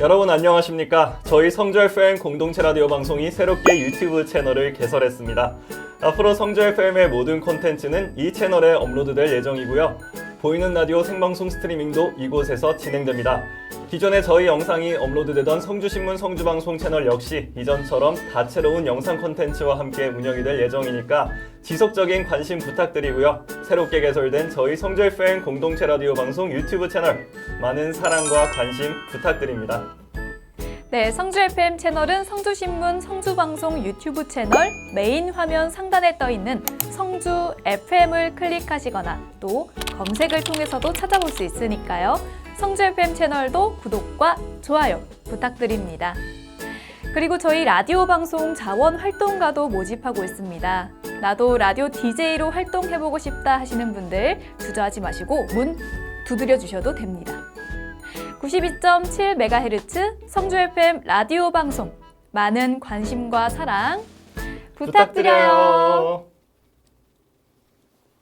여러분 안녕하십니까? 저희 성주 FM 공동체 라디오 방송이 새롭게 유튜브 채널을 개설했습니다. 앞으로 성주 FM의 모든 콘텐츠는 이 채널에 업로드될 예정이고요. 보이는 라디오 생방송 스트리밍도 이곳에서 진행됩니다. 기존에 저희 영상이 업로드되던 성주신문 성주방송 채널 역시 이전처럼 다채로운 영상 콘텐츠와 함께 운영이 될 예정이니까 지속적인 관심 부탁드리고요. 새롭게 개설된 저희 성주 FM 공동체 라디오 방송 유튜브 채널 많은 사랑과 관심 부탁드립니다. 네, 성주 FM 채널은 성주신문 성주방송 유튜브 채널 메인 화면 상단에 떠 있는 성주 FM을 클릭하시거나 또 검색을 통해서도 찾아볼 수 있으니까요. 성주 FM 채널도 구독과 좋아요 부탁드립니다. 그리고 저희 라디오 방송 자원 활동가도 모집하고 있습니다. 나도 라디오 DJ로 활동해보고 싶다 하시는 분들 주저하지 마시고 문 두드려 주셔도 됩니다. 92.7MHz 성주 FM 라디오 방송 많은 관심과 사랑 부탁드려요. 부탁드려요.